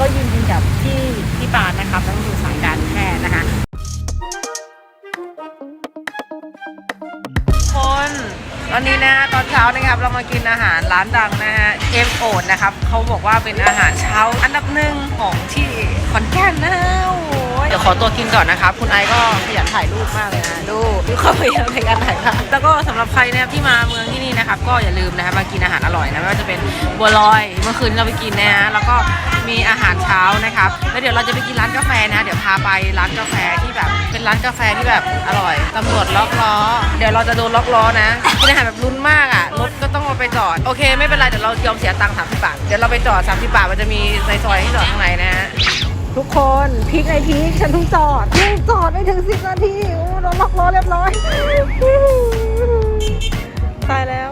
ก็ยินดีกับพี่พี่ปานนะครับนักลงทุนสายการแพทย์นะคะคนตอนนี้นะตอนเช้านะครับเรามากินอาหารร้านดังนะฮะเอ็มโอดนะครับเขาบอกว่าเป็นอาหารเช้าอันดับหนึ่งของที่ขอนแก่นนะโอ้ เดี๋ยวขอตัวกินก่อนนะครับ คุณไอก็ขยันถ่ายรูปมากเลยนะ ดูดูเขาพยายามในการถ่ายภาพแล้วก็สำหรับใครนะครับที่มาเมืองที่นี่นะครับ ก็อย่าลืมนะครับมากินอาหารอร่อยนะไม่ว่าจะเป็นบัวลอยเมื่อคืนเราไปกินนะฮะแล้วก็มีอาหารเช้านะครับ แล้วเดี๋ยวเราจะไปกินร้านกาแฟนะ เดี๋ยวพาไปร้านกาแฟที่แบบ เป็นร้านกาแฟที่แบบอร่อยตำรวจล็อกล้อ เดี๋ยวเราจะโดนล็อกล้อนะกินอาหารแบบลุ้นมากอะรถก็ต้องเอาไปจอด โอเค ไม่เป็นไรเดี๋ยวเรายอมเสียตังค์สามสิบบาท เดี๋ยวเราไปจอดสามสิบบาทมันจะมีในซอยให้จอดข้างในนะฮะ ทุกคนพีคในพีคฉันเพิ่งจอดเพิ่งจอดไม่ถึงสิบนาทีโอ้โดนล็อกล้อเรียบร้อยตายแล้ว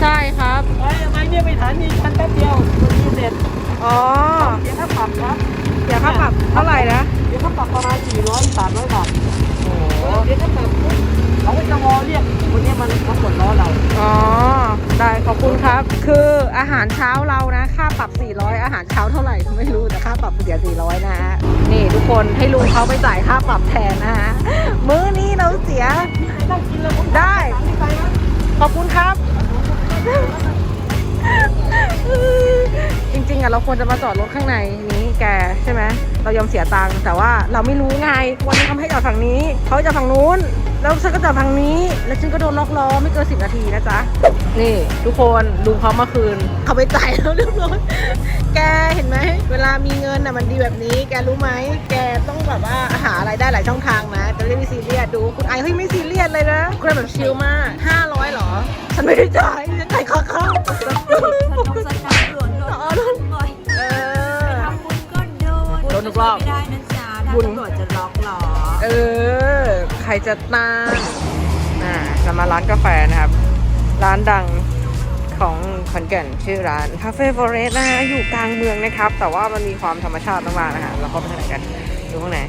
ใช่ครับไอ้ทำไมเนี่ยไปฐานีชันแป๊บเดียวมันมีเสร็จอ๋อเดี๋ยวค่าปรับครับเดี๋ยวค่าปรับเท่าไหร่นะเดี๋ยวค่าปรับประมาณ400 300บาทโอ้เดี๋ยวค่าปรับปุ๊บเขาก็จะงอเรียกคนนี้มันมากดล้อเราอ๋อได้ขอบ ครับ คืออาหารเช้าเรานะ ค่าปรับ 400 อาหารเช้าเท่าไหร่ไม่รู้แต่ค่าปรับเสีย 400 นะฮะ นี่ทุกคนให้ลุงเขาไปจ่ายค่าปรับแทนนะฮะ มื้อนี้เราเสีย ได้ ขอบคุณครับ เราควรจะมาจอดรถข้างในนี้แกใช่ไหมเรายอมเสียตังค์แต่ว่าเราไม่รู้ไงวันนี้เขาให้จอดฝั่งนี้เขาจะฝั่งนู้น แล้วฉันก็จอดฝั่งนี้ แล้วฉันก็โดนล็อกล้อไม่เกินสิบนาทีนะจ๊ะนี่ ทุกคนลุงเขามาคืนเขาไปจ่ายแล้วเรียบร้อยแกเห็นไหมเวลามีเงินอะมันดีแบบนี้ แกรู้ไหมแกต้องแบบว่าหาอะไรได้หลายช่องทางนะจะได้ไม่ซีเรียสดูคุณไอเฮ้ยไม่ซีเรียสเลยนะคุณไอแบบชิลมาก500หรอ ฉันไม่ได้จ่ายฉันจ่ายค่า รอบ ไม่ได้นะจ๊ะถ้าบุญ ตำรวจจะล็อกล้อเออ ใครจะตามอ่าจะมาร้านกาแฟนะครับ ร้านดังของขอนแก่นชื่อร้านคาเฟ่ฟอเรสนะฮะอยู่กลางเมืองนะครับ แต่ว่ามันมีความธรรมชาติมากๆนะฮะเราเข้าไปทางไหนกัน ดูข้างใน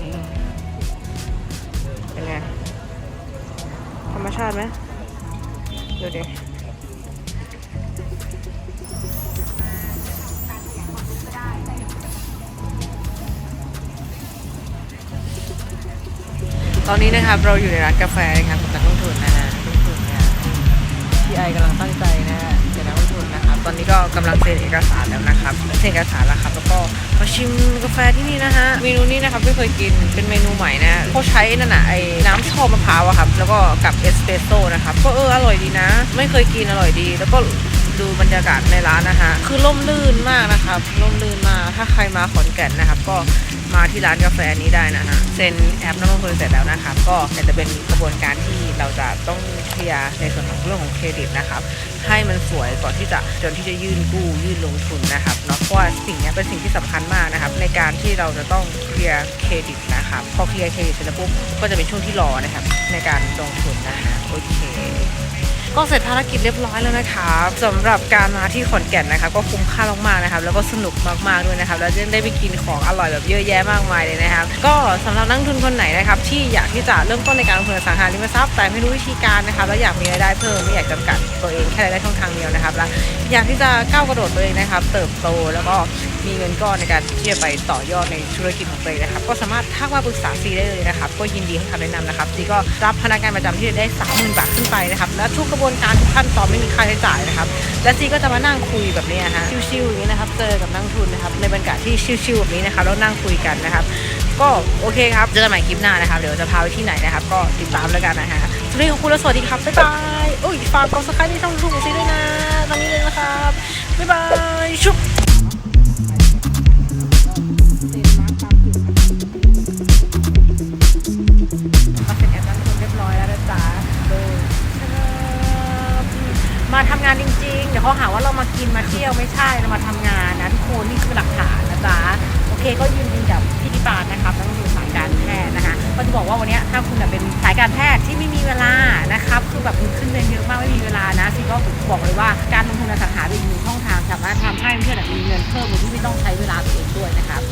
อืมเป็นไง ธรรมชาติไหมดูดิ ตอนนี้นะครับเราอยู่ในร้านกาแฟนะครับกับนักลงทุนนะฮะนักลงทุนเนี่ยพี่ไอกำลังตั้งใจนะฮะเป็นนักลงทุนนะครับ ตอนนี้ก็กำลังเซ็นเอกสารแล้วนะครับเซ็นเอกสารแล้วครับแล้วก็มาชิมกาแฟที่นี่นะฮะเมนูนี้นะครับไม่เคยกินเป็นเมนูใหม่นะเขาใช้นั่นน่ะไอ้น้ำชอบมะพร้าวอะครับแล้วก็กับเอสเปรสโซ่นะครับก็เอออร่อยดีนะ ไม่เคยกินอร่อยดี แล้วก็ ดูบรรยากาศในร้านนะฮะคือร่มรื่นมากนะครับร่มรื่นมากถ้าใครมาขอนแก่นนะครับ ก็มาที่ร้านกาแฟนี้ได้นะฮะเซ็นแอปนักลงทุนเสร็จแล้วนะครับ ก็จะเป็นกระบวนการที่เราจะต้องเคลียร์ในส่วนของเรื่องของเครดิตนะครับ ให้มันสวยก่อนที่จะจนที่จะยื่นกู้ยื่นลงทุนนะครับเนาะเพราะว่าสิ่งนี้เป็นสิ่งที่สำคัญมากนะครับ ในการที่เราจะต้องเคลียร์เครดิตนะครับพอเคลียร์เครดิตเสร็จแล้วปุ๊บก็จะเป็นช่วงที่รอนะครับในการลงทุนนะฮะโอเค ก็เสร็จภารกิจเรียบร้อยแล้วนะครับสำหรับการมาที่ขอนแก่นนะครับก็คุ้มค่ามากๆนะครับแล้วก็สนุกมากๆด้วยนะครับแล้วยังได้ไปกินของอร่อยแบบเยอะแยะมากมายเลยนะครับก็สำหรับนักทุนคนไหนนะครับที่อยากที่จะเริ่มต้นในการลงทุนสังหาริมทรัพย์แต่ไม่รู้วิธีการนะครับแล้วอยากมีรายได้เพิ่มไม่อยากจำกัดตัวเองแค่รายได้ช่องทางเดียวนะครับแล้วอยากที่จะก้าวกระโดดตัวเองนะครับเติบโตแล้วก็มีเงินก้อนในการที่จะไปต่อยอดในธุรกิจของตัวเองนะครับก็สามารถทักมาปรึกษาซีได้เลยนะครับก็ยินดีให้คำแนะนำนะครับซีก็รับพนักงานประจำที่ได้ 30,000 บาทขึ้นไปนะครับและทุกกระบวนการทุกขั้นตอนไม่มีค่าใช้จ่ายนะครับ และซีก็จะมานั่งคุยแบบนี้ฮะชิวๆอย่างนี้นะครับเจอกับนักลงทุนนะครับในบรรยากาศที่ชิวๆแบบนี้นะครับแล้วนั่งคุยกันนะครับ ก็โอเคครับเจอกันใหม่คลิปหน้านะครับเดี๋ยวจะพาไปที่ไหนนะครับ ก็ติดตามแล้วกันนะฮะสวัสดีขอบคุณและสวัสดีครับบ๊ายบายอุ้ยฝากกดซับสไครต์ที่ช่องยูทูบของซีด้วยนะตอนนี้เลยนะครับบ๊ายบายานจริง ๆ เดี๋ยวเขาหาว่าเรามากินมาเที่ยวไม่ใช่เรามาทำงานนะทุกคนนี่คือหลักฐานนะจ๊ะโอเคก็ยินดีกับพี่นิปานนะครับนักลงทุนสายการแพทย์นะคะก็จะบอกว่าวันเนี้ยถ้าคุณแบบเป็นสายการแพทย์ที่ไม่มีเวลานะครับคือแบบคุณขึ้นเงินเยอะมากไม่มีเวลานะซีก็บอกเลยว่าการลงทุนในอสังหาเป็นอีกหนึ่งช่องทางสามารถทำให้เพื่อนๆมีเงินเพิ่มโดยที่ไม่ต้องใช้เวลาตัวเองด้วยนะครับ